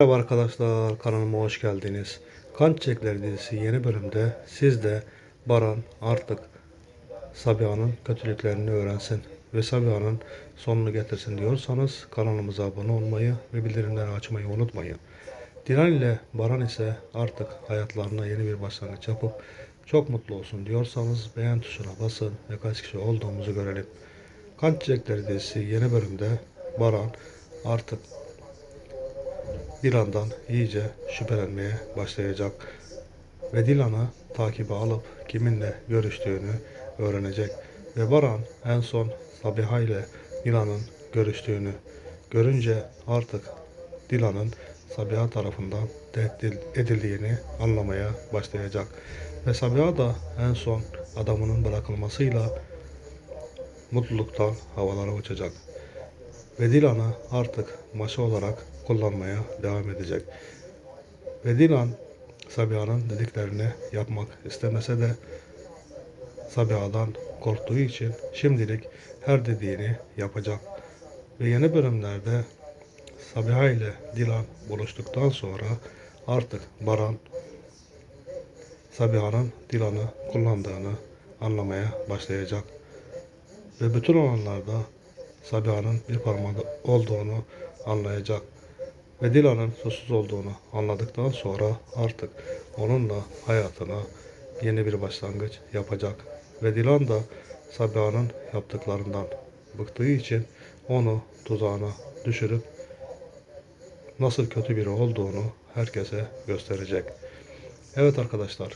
Merhaba arkadaşlar kanalıma hoş geldiniz. Kan Çiçekleri dizisi yeni bölümde siz de Baran artık Sabiha'nın kötülüklerini öğrensin ve Sabiha'nın sonunu getirsin diyorsanız kanalımıza abone olmayı ve bildirimleri açmayı unutmayın. Dilan ile Baran ise artık hayatlarına yeni bir başlangıç yapıp çok mutlu olsun diyorsanız beğen tuşuna basın ve kaç kişi olduğumuzu görelim. Kan Çiçekleri dizisi yeni bölümde Baran artık Dilan'dan iyice şüphelenmeye başlayacak ve Dilan'ı takibe alıp kiminle görüştüğünü öğrenecek. Ve Baran en son Sabiha ile Dilan'ın görüştüğünü görünce artık Dilan'ın Sabiha tarafından tehdit edildiğini anlamaya başlayacak. Ve Sabiha da en son adamının bırakılmasıyla mutluluktan havalara uçacak ve Dilan'ı artık maşa olarak kullanmaya devam edecek. Ve Dilan Sabiha'nın dediklerini yapmak istemese de Sabiha'dan korktuğu için şimdilik her dediğini yapacak. Ve yeni bölümlerde Sabiha ile Dilan buluştuktan sonra artık Baran Sabiha'nın Dilan'ı kullandığını anlamaya başlayacak. Ve bütün olanlarda Sabiha'nın bir parmağı olduğunu anlayacak. Ve Dilan'ın suçsuz olduğunu anladıktan sonra artık onunla hayatına yeni bir başlangıç yapacak. Ve Dilan da Sabiha'nın yaptıklarından bıktığı için onu tuzağına düşürüp nasıl kötü biri olduğunu herkese gösterecek. Evet arkadaşlar,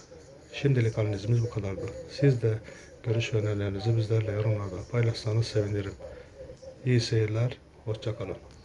şimdilik analizimiz bu kadardı. Siz de görüş önerilerinizi bizlerle yorumlarda paylaşsanız sevinirim. y celar o chacalón.